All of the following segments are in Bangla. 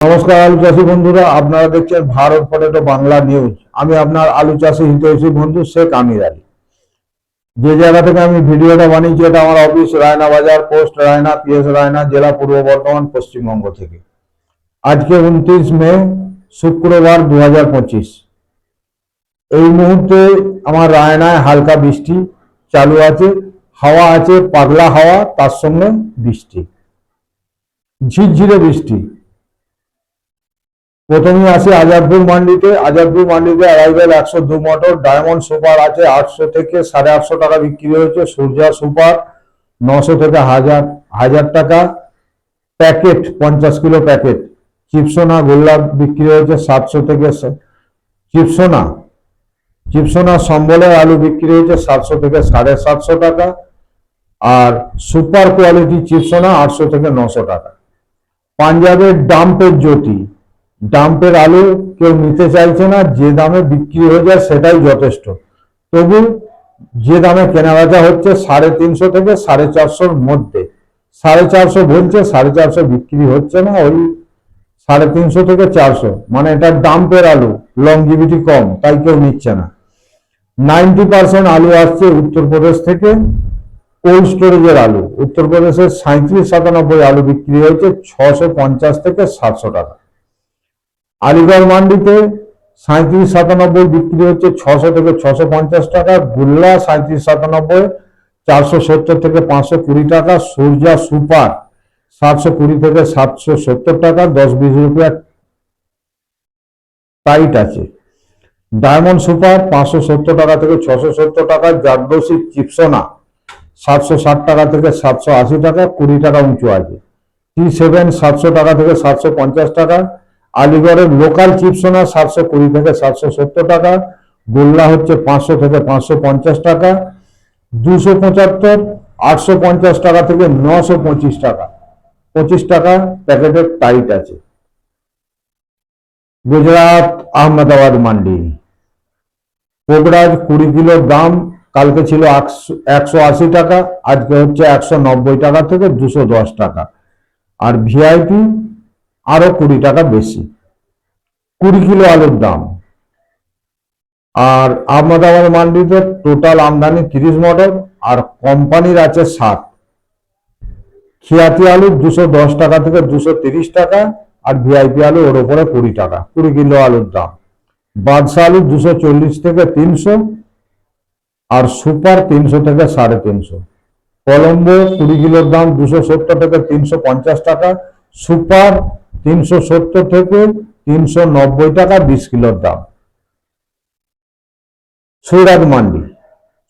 নমস্কার আলু চাষী বন্ধুরা, আপনারা দেখছেন ভারত পটেটো বাংলা নিউজ আমি আপনার আলু চাষী হিতৈষী বন্ধু শেখ আমির আলী। যে জায়গা থেকে আমি ভিডিওটা বানিয়েছি, এটা আমার অফিস রায়না বাজার পোস্ট রায়না পিএস রায়না, জেলা পূর্ব বর্ধমান, পশ্চিমবঙ্গ থেকে। আজকে উনত্রিশ মে, শুক্রবার দু হাজার পঁচিশ। এই মুহূর্তে আমার রায়নায় হালকা বৃষ্টি চালু আছে, হাওয়া আছে, পাগলা হাওয়া, তার সঙ্গে বৃষ্টি। ঝিরঝিরে বৃষ্টি। প্রথমে আসি আজাদপুর মান্ডিতে। আজাদপুর মান্ডিতে অ্যারাইভেল একশো দু মোটর ডায়মন্ড সুপার আছে, আটশো থেকে সাড়ে আটশো টাকা বিক্রি হয়েছে, সূর্যা সুপার নশো থেকে হাজার হাজার টাকা। প্যাকেট পঞ্চাশ কিলো প্যাকেট চিপসোনা গোল্লাপ বিক্রি হয়েছে সাতশো থেকে চিপসোনা চিপসোনা সম্বলের আলু বিক্রি হয়েছে সাতশো থেকে সাড়ে সাতশো টাকা। আর সুপার কোয়ালিটি চিপসোনা আটশো থেকে নশো টাকা। পাঞ্জাবের ডাম্পের জ্যোতি ডাম্পের আলু কেউ নিতে চাইছে না, যে দামে বিক্রি হয়ে যায় সেটাই যথেষ্ট। তবু যে দামে কেনাবেচা হচ্ছে সাড়ে তিনশো থেকে সাড়ে চারশোর মধ্যে। সাড়ে চারশো বলছে, সাড়ে চারশো বিক্রি হচ্ছে না, ওই সাড়ে তিনশো থেকে চারশো। মানে এটা ডাম্পের আলু লংজিভিটি কম, তাই কেউ নিচ্ছে না। নাইনটি পার্সেন্ট আলু আসছে উত্তরপ্রদেশ থেকে, কোল্ড স্টোরেজের আলু। উত্তরপ্রদেশের সাঁত্রিশ সাতানব্বই আলু বিক্রি হয়েছে ছশো পঞ্চাশ থেকে সাতশো টাকা। আলিগড় মান্ডিতে সাঁত্রিশ সাতানব্বই বিক্রি হচ্ছে ছশো থেকে ছশো পঞ্চাশ টাকা, গুল্লা সাঁত্রিশ সাতানব্বই চারশো সত্তর থেকে পাঁচশো কুড়ি টাকা, সূর্যা সুপার সাতশো কুড়ি থেকে সাতশো সত্তর টাকা, দশ বিশ রুপিয়া টাইট আছে। ডায়মন্ড সুপার পাঁচশো সত্তর টাকা থেকে ছশো সত্তর টাকা জারদোসি চিপসোনা সাতশো ষাট টাকা থেকে সাতশো আশি টাকা, কুড়ি টাকা উঁচু আছে। টি সেভেন সাতশো টাকা থেকে সাতশো পঞ্চাশ টাকা আলিগড়ের লোকাল চিপসোনা সাতশো কুড়ি থেকে সাতশো সত্তর টাকা, গোল্লা হচ্ছে পাঁচশো থেকে পাঁচশো পঞ্চাশ টাকা, দুশো পঁচাত্তর, আটশো পঞ্চাশ টাকা থেকে নশো পঁচিশ টাকা পঁচিশ টাকা প্যাকেটের টাইট আছে। গুজরাট আহমেদাবাদ মান্ডি। পোগরাজ কুড়ি কিলোর দাম, কালকে ছিল একশো আশি টাকা, আজকে হচ্ছে একশো নব্বই টাকা থেকে দুশো দশ টাকা। আর ভিআইপি আরও কুড়ি টাকা বেশি। কুড়ি কিলো আলুর দাম। আর আহমেদাবাদ মান্ডিতে টোটাল আমদানি তিরিশ মডেল আর কোম্পানির আছে ষাট খিয়াতি আলু দুশো দশ টাকা থেকে দুশো তিরিশ টাকা আর ভিআইপি আলু ওর ওপরে কুড়ি টাকা, কুড়ি কিলো আলুর দাম। বাদশা আলু দুশো চল্লিশ থেকে তিনশো আর সুপার তিনশো থেকে সাড়ে তিনশো। কলম্বো কুড়ি কিলোর দাম দুশো সত্তর থেকে তিনশো পঞ্চাশ টাকা, সুপার তিনশো সত্তর থেকে তিনশো নব্বই টাকা বিশ কিলোর দাম। সুরাট মান্ডি।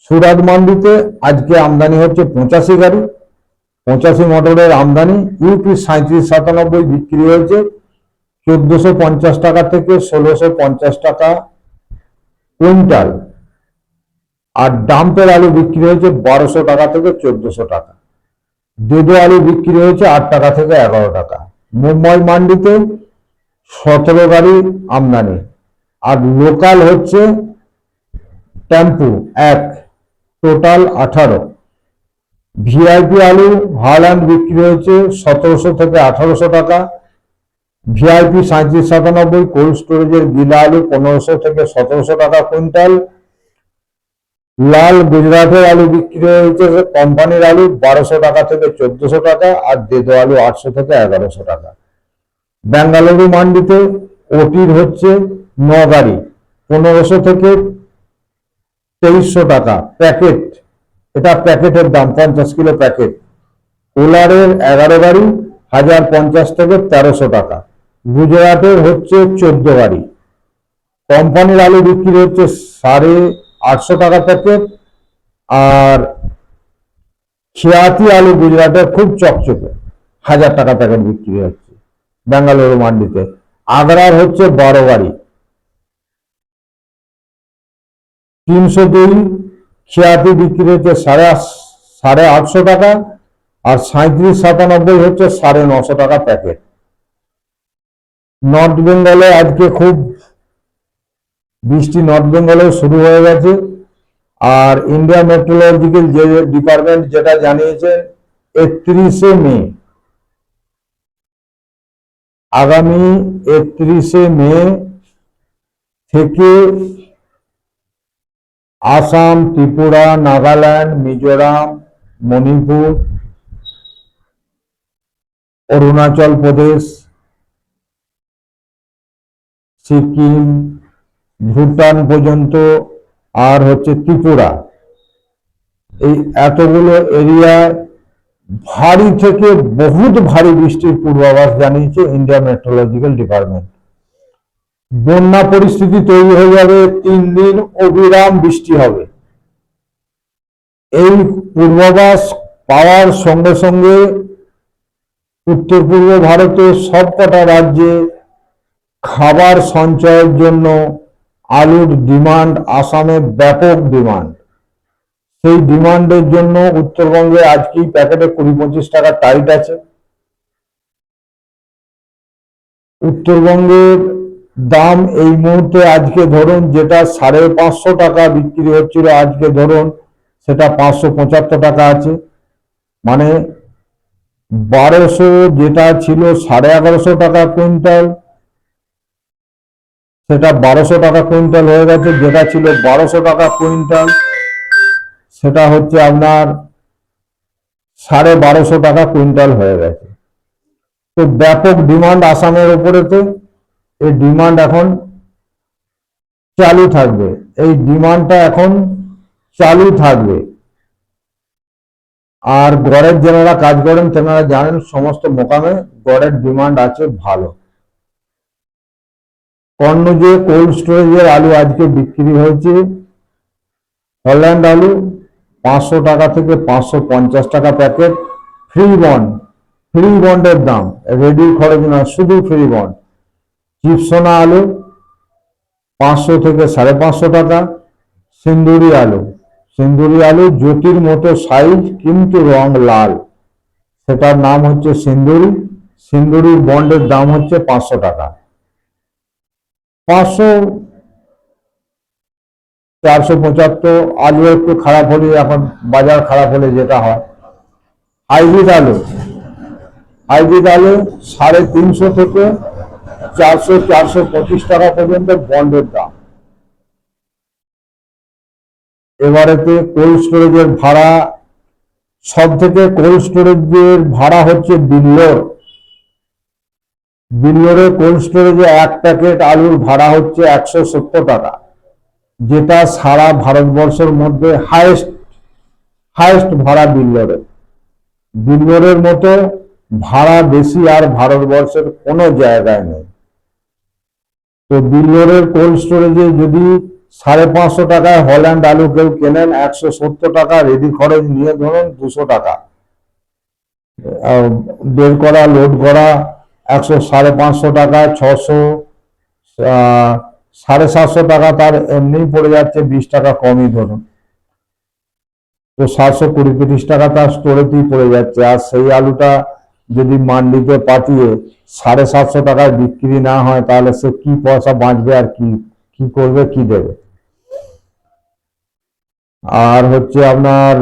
সুরাট মান্ডিতে আজকে আমদানি হচ্ছে পঁচাশি গাড়ি। পঁচাশি মোটরের আমদানি ইউপি সাঁত্রিশ সাতানব্বই বিক্রি হয়েছে চোদ্দশো পঞ্চাশ টাকা থেকে ষোলোশো পঞ্চাশ টাকা কুইন্টাল। আর ডাম্পের আলু বিক্রি হয়েছে বারোশো টাকা থেকে চোদ্দশো টাকা। দেদো আলু বিক্রি হয়েছে আট টাকা থেকে এগারো টাকা। মুম্বাই মান্ডিতে সতেরো গাড়ি আমদানি। আর লোকাল হচ্ছে টেম্পু এক টোটাল আঠারো। ভিআইপি আলু হারল্যান্ড বিক্রি হয়েছে সতেরোশো থেকে আঠারোশো টাকা। ভিআইপি সাঁত্রিশ সাতানব্বই কোল্ড স্টোরেজের গিলা আলু পনেরোশো থেকে সতেরোশো টাকা কুইন্টাল। লাল গুজরাটের আলু বিক্রি হয়েছে কোম্পানির আলু বারোশো টাকা থেকে চোদ্দশো টাকা আর দেদো আলু আটশো থেকে এগারোশো টাকা। বেঙ্গালুরু মান্ডিতে ওটির হচ্ছে ন গাড়ি পনেরোশো থেকে তেইশশো টাকা প্যাকেট। এটা প্যাকেটের দাম, পঞ্চাশ কিলো প্যাকেট। কোলারের এগারো গাড়ি হাজার পঞ্চাশ থেকে তেরোশো টাকা। গুজরাটের হচ্ছে চোদ্দ গাড়ি কোম্পানির আলু বিক্রি হচ্ছে সাড়ে আটশো টাকা প্যাকেট আর খিয়াতি আলু গুজরাটে খুব চকচকে হাজার টাকা প্যাকেট বিক্রি হচ্ছে বেঙ্গালুরু মান্ডিতে। আগ্রার হচ্ছে বারো গাড়ি তিনশো দুই খিয়াতি বিক্রি হচ্ছে সাড়ে সাড়ে আটশো টাকা আর সাঁত্রিশ সাতানব্বই হচ্ছে সাড়ে নশো টাকা প্যাকেট নর্থ বেঙ্গলে আজকে খুব বৃষ্টি নর্থ বেঙ্গলে শুরু হয়ে গেছে। আর ইন্ডিয়া মেট্রোলজিক্যাল যে ডিপার্টমেন্ট যেটা জানিয়েছে, একত্রিশে মে। আগামী একত্রিশে মে থেকে আসাম, ত্রিপুরা, নাগাল্যান্ড, মিজোরাম, মণিপুর, অরুণাচল প্রদেশ, সিকিম ভুটান পর্যন্ত আর হচ্ছে ত্রিপুরা। এই এতগুলো এরিয়ায় ভারী থেকে বহুত ভারী বৃষ্টির পূর্বাভাস জানিয়েছে ইন্ডিয়া মেট্রোলজিক্যাল ডিপার্টমেন্ট বন্যা পরিস্থিতি তৈরি হয়ে যাবে, তিন দিন অবিরাম বৃষ্টি হবে। এই পূর্বাভাস পাওয়ার সঙ্গে সঙ্গে উত্তর পূর্ব ভারতের সবকটা রাজ্যে খাবার সঞ্চয়ের জন্য আলুর ডিমান্ড আসামে ব্যাপক ডিমান্ড। সেই ডিমান্ডের জন্য উত্তরবঙ্গে আজকেই প্যাকেটে কুড়ি পঁচিশ টাকা টাইট আছে। উত্তরবঙ্গের দাম এই মুহূর্তে আজকে ধরুন যেটা সাড়ে পাঁচশো টাকা বিক্রি হচ্ছিল আজকে ধরুন, সেটা পাঁচশো পঁচাত্তর টাকা আছে। মানে বারোশো যেটা ছিল সাড়ে এগারোশো টাকা কুইন্টাল সেটা বারোশো টাকা কুইন্টাল হয়ে গেছে, যেটা ছিল বারোশো টাকা কুইন্টাল, সেটা হচ্ছে আপনার সাড়ে বারোশো টাকা কুইন্টাল হয়ে গেছে। তো ব্যাপক ডিমান্ড আসামের উপরেতে এই ডিমান্ড এখন চালু থাকবে। এই ডিমান্ডটা এখন চালু থাকবে। আর গড়ের যারা কাজ করেন, তেনারা জানেন সমস্ত মোকামে গড়ের ডিমান্ড আছে ভালো। কর্ণজে কোল্ড স্টোরেজের আলু আজকে বিক্রি হয়েছে। হল্যান্ড আলু পাঁচশো টাকা থেকে পাঁচশো পঞ্চাশ টাকা প্যাকেট ফ্রি বন্ড ফ্রি বন্ডের দাম রেডি খরচ না শুধু ফ্রি বন্ড চিপসোনা আলু পাঁচশো থেকে সাড়ে পাঁচশো টাকা। সিন্দুরি আলু সিন্দুরি আলু জ্যোতির মতো সাইজ কিন্তু রং লাল। সেটার নাম হচ্ছে সিন্দুরি। সিন্দুরির বন্ডের দাম হচ্ছে পাঁচশো টাকা। পাঁচশো, চারশো পঁচাত্তর, আলু একটু খারাপ হলে, এখন বাজার খারাপ হলে যেটা হয়। হাইব্রিড আলু। হাইব্রিড আলু সাড়ে তিনশো থেকে চারশো চারশো পঁচিশ টাকা পর্যন্ত বন্ডের দাম। এবারেতে কোল্ড স্টোরেজের ভাড়া সব থেকে কোল্ড স্টোরেজের ভাড়া হচ্ছে বিল্লোর। বিল্লোরে কোল্ড স্টোরেজে এক প্যাকেট আলুর ভাড়া হচ্ছে একশো সত্তর টাকা, যেটা সারা ভারতবর্ষের মধ্যে হাইয়েস্ট হাইয়েস্ট ভাড়া বিল্লোরে বিল্লোরের মতো ভাড়া বেশি আর ভারতবর্ষের কোনো জায়গায় নেই। তো বিল্লোরের কোল্ড স্টোরেজে যদি সাড়ে পাঁচশো টাকায় হল্যান্ড আলু কেউ কেনেন, একশো সত্তর টাকা রেডি খরচ নিয়ে ধরুন দুশো টাকা। বের করা লোড করা একশো সাড়ে পাঁচশো টাকা, ছশো সাড়ে সাতশো টাকা তার এমনিই পড়ে যাচ্ছে, বিশ টাকা কমই ধরুন। তো সাতশো কুড়ি তিরিশ টাকা তার স্টোরেতেই পড়ে যাচ্ছে। আর সেই আলুটা যদি মান্ডিতে পাঠিয়ে সাড়ে সাতশো টাকায় বিক্রি না হয়, তাহলে সে কি পয়সা বাঁচবে আর কি কি করবে, কি দেবে? আর হচ্ছে আপনার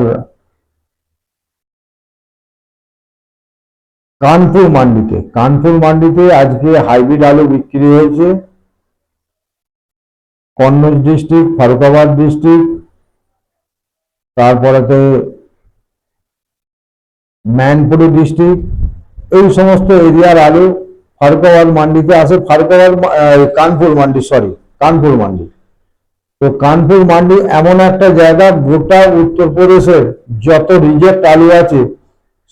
কানপুর মান্ডিতে। কানপুর মান্ডিতে আজকে হাইব্রিড আলু বিক্রি হয়েছে। কন্নৌজ ডিস্ট্রিক্ট, ফারুকাবাদ ডিস্ট্রিক্ট, তারপরেতে ম্যানপুরি ডিস্ট্রিক্ট, এই সমস্ত এরিয়ার আলু ফারুকাবাদ মান্ডিতে আসে ফারুকাবাদ কানপুর মান্ডি সরি কানপুর মান্ডি। তো কানপুর মান্ডি এমন একটা জায়গা, গোটা উত্তরপ্রদেশের যত রিজেক্ট আলু আছে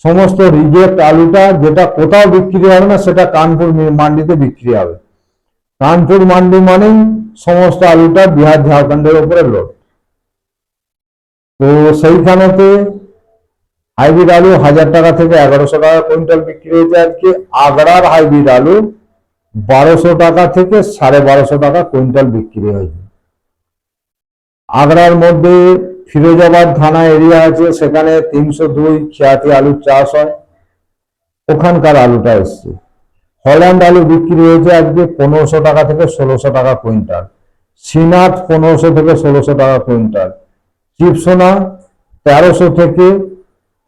সমস্ত রিজেক্ট আলুটা যেটা কোথাও বিক্রি হবে না, সেটা কানপুর মান্ডিতে বিক্রি হবে। কানপুর মান্ডি মানেই সমস্ত আলুটা বিহার ঝাড়খণ্ডের উপরে লোড তো সেইখানেতে হাইব্রিড আলু হাজার টাকা থেকে এগারোশো টাকা কুইন্টাল বিক্রি হয়েছে আজকে। আগ্রার হাইব্রিড আলু বারোশো টাকা থেকে সাড়ে বারোশো টাকা কুইন্টাল বিক্রি হয়েছে। আগ্রার মধ্যে ফিরোজাবাদ থানা এরিয়া আছে, সেখানে তিনশো দুই খিয়াতি আলুর চাষ হয়। ওখানকার আলুটা এসছে। হল্যান্ড আলু বিক্রি হয়েছে আজকে পনেরোশো টাকা থেকে ষোলোশো টাকা কুইন্টাল। সিনাথ পনেরোশো থেকে ষোলোশো টাকা কুইন্টাল। চিপসোনা তেরোশো থেকে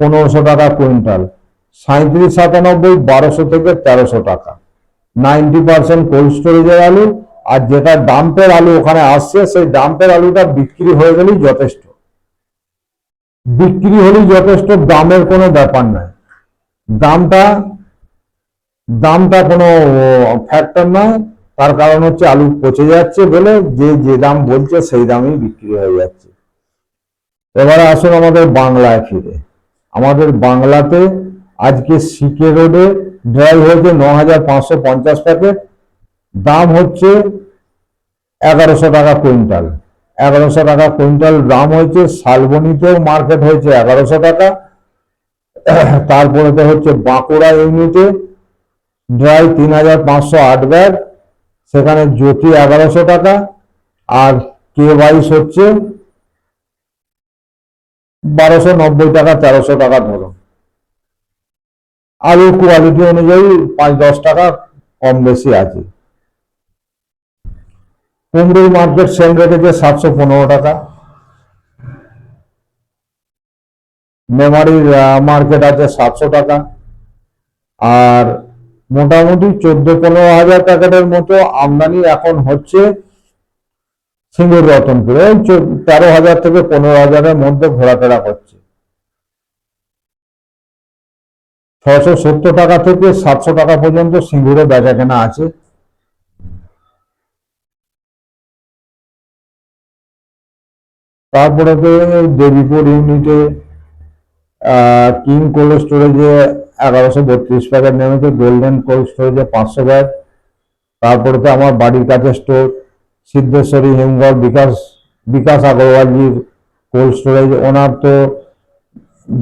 পনেরোশো টাকা কুইন্টাল। সাঁত্রিশ সাতানব্বই বারোশো থেকে তেরোশো টাকা। নাইনটি পার্সেন্ট কোল্ড স্টোরেজের আলু, আর যেটা ডাম্পের আলু ওখানে আসছে, সেই ডাম্পের আলুটা বিক্রি হয়ে গেলেই যথেষ্ট। বিক্রি হলেই যথেষ্ট, দামের কোনো ব্যাপার নাই দামটা দামটা কোনো ফ্যাক্টর নয়। তার কারণ হচ্ছে আলু পচে যাচ্ছে বলে যে যে দাম বলছে সেই দামেই বিক্রি হয়ে যাচ্ছে। এবারে আসুন আমাদের বাংলায় ফিরে। আমাদের বাংলাতে আজকে সিকে রোডে ড্রাই হয়েছে ন হাজার পাঁচশো পঞ্চাশ প্যাকেট। দাম হচ্ছে এগারোশো টাকা কুইন্টাল। এগারোশো টাকা কুইন্টাল দাম হয়েছে, শালবনিতেও মার্কেট হয়েছে এগারোশো টাকা। তারপরে তো হচ্ছে বাঁকুড়া ইউনিটে ড্রাই তিন হাজার পাঁচশো আট ব্যাগ সেখানে জ্যোতি এগারোশো টাকা। আর কে বাইশ হচ্ছে বারোশো নব্বই টাকা, তেরোশো টাকা ধরুন। আলুর কোয়ালিটি অনুযায়ী পাঁচ দশ টাকা কম বেশি আছে। কুমড়োর মার্কেট সেল রেখেছে সাতশো পনেরো টাকা। মেমারির মার্কেট আছে সাতশো টাকা। আর মোটামুটি চোদ্দ পনেরো হাজার প্যাকেটের মতো আমদানি এখন হচ্ছে সিঙ্গুর রতনপুরে। তেরো হাজার থেকে পনেরো হাজারের মধ্যে ঘোরাফেরা করছে। ছশো সত্তর টাকা থেকে সাতশো টাকা পর্যন্ত সিঙ্গুরে বেচা কেনা আছে। তারপরে তো দেবীপুর ইউনিটে কিং কোল্ড স্টোরেজে এগারোশো বত্রিশ প্যাকেট নেমেছে গোল্ডেন কোল্ড স্টোরেজে পাঁচশো ব্যাগ তারপরে তো আমার বাড়ির কাছে স্টোর, সিদ্ধেশ্বরী, হিমঘর, বিকাশ বিকাশ আগরওয়ালজির কোল্ড স্টোরেজ ওনার তো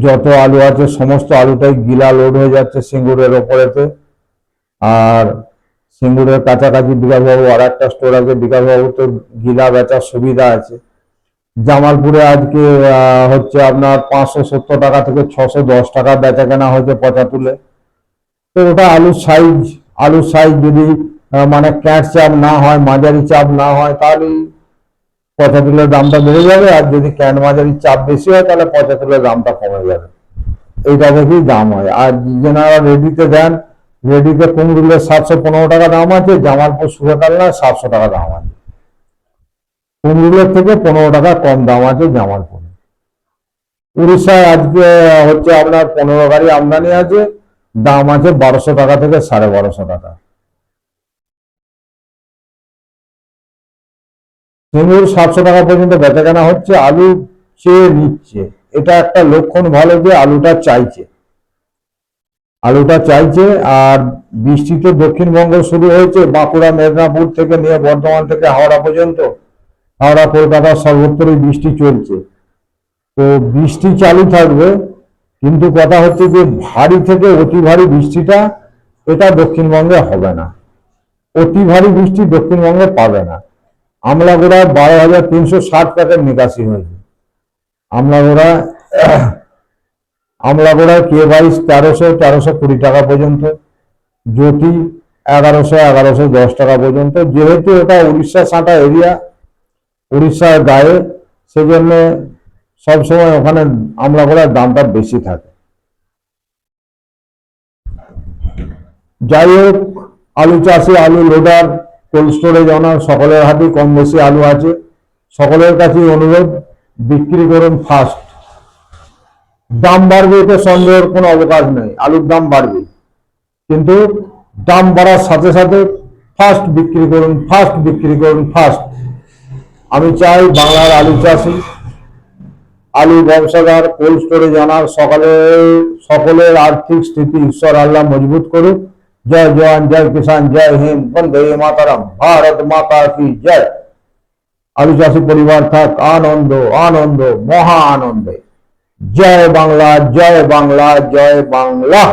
যত আলু আছে, সমস্ত আলুটাই গিলা লোড হয়ে যাচ্ছে সিঙ্গুরের ওপরেতে। আর সিঙ্গুরের কাছাকাছি বিকাশবাবু আর একটা স্টোর আছে বিকাশবাবু তো গিলা বেচার সুবিধা আছে। জামালপুরে আজকে হচ্ছে আপনার পাঁচশো সত্তর টাকা থেকে ছশো দশ টাকা বেচা কেনা হয়েছে পচা তুলে তো ওটা আলুর সাইজ আলুর সাইজ যদি মানে ক্যাট চাপ না হয়, মাঝারি চাপ না হয়, তাহলে পচা তুলের দামটা বেড়ে যাবে। আর যদি ক্যাট মাঝারি চাপ বেশি হয়, তাহলে পঁচাতুলের দামটা কমে যাবে। এইটা দেখেই দাম হয়। আর যেনারা রেডিতে দেন রেডিতে কুমড়ুলের সাতশো পনেরো টাকা দাম আছে, জামালপুর সুরেকালনায় সাতশো টাকা দাম আছে। কুমড়ুলের থেকে পনেরো টাকা কম দাম আছে জামালপুরে উড়িষ্যায় আজকে হচ্ছে আপনার পনেরো গাড়ি আমদানি আছে, দাম আছে বারোশো টাকা থেকে সাড়ে বারোশো টাকা। সিঙ্গুর সাতশো টাকা পর্যন্ত বেচা কেনা হচ্ছে, আলু চেয়ে নিচ্ছে। এটা একটা লক্ষণ ভালো যে আলুটা চাইছে। আলুটা চাইছে আর বৃষ্টি তো দক্ষিণবঙ্গ শুরু হয়েছে, বাঁকুড়া, মেদিনীপুর থেকে নিয়ে বর্ধমান থেকে হাওড়া পর্যন্ত। হাওড়া, কলকাতা সর্বত্রই বৃষ্টি চলছে। তো বৃষ্টি চালু থাকবে, কিন্তু কথা হচ্ছে যে ভারী থেকে অতি ভারী বৃষ্টিটা এটা দক্ষিণবঙ্গে হবে না। অতি ভারী বৃষ্টি দক্ষিণবঙ্গে পাবে না। আমলাগোড়ায় বারো হাজার তিনশো ষাট প্যাকেট নিকাশি হয়েছে। আমলাগোড়া আমলাগোড়ায় কে বাইশ তেরোশো তেরোশো কুড়ি টাকা পর্যন্ত, জ্যোতি এগারোশো এগারোশো দশ টাকা পর্যন্ত। যেহেতু এটা উড়িষ্যা সাঁটা এরিয়া উড়িষ্যার গায়ে, সেজন্য সবসময় ওখানে আমলাগোড়ার দামটা বেশি থাকে। যাই হোক, আলু চাষি, আলু লোডার, কোল্ড স্টোরেজ ওনার সকলের হাতেই কম বেশি আলু আছে। সকলের কাছেই অনুরোধ, বিক্রি করুন ফার্স্ট দাম বাড়বে এতে সন্দেহের কোনো অবকাশ নেই, আলুর দাম বাড়বে। কিন্তু দাম বাড়ার সাথে সাথে ফার্স্ট বিক্রি করুন ফার্স্ট বিক্রি করুন ফার্স্ট আমি চাই বাংলার আলু চাষি, আলু ব্যবসাদার, কোল্ড স্টোরেজ আনার সকলের সকলের আর্থিক স্থিতি ঈশ্বর আল্লাহ মজবুত করুক। জয় জওয়ান, জয় কিষান জয় হিন্দ, বন্দে মাতারাম, ভারত মাতা কি জয়। আলু চাষি পরিবার থাক, আনন্দ আনন্দ, মহা আনন্দে। জয় বাংলা জয় বাংলা জয় বাংলা।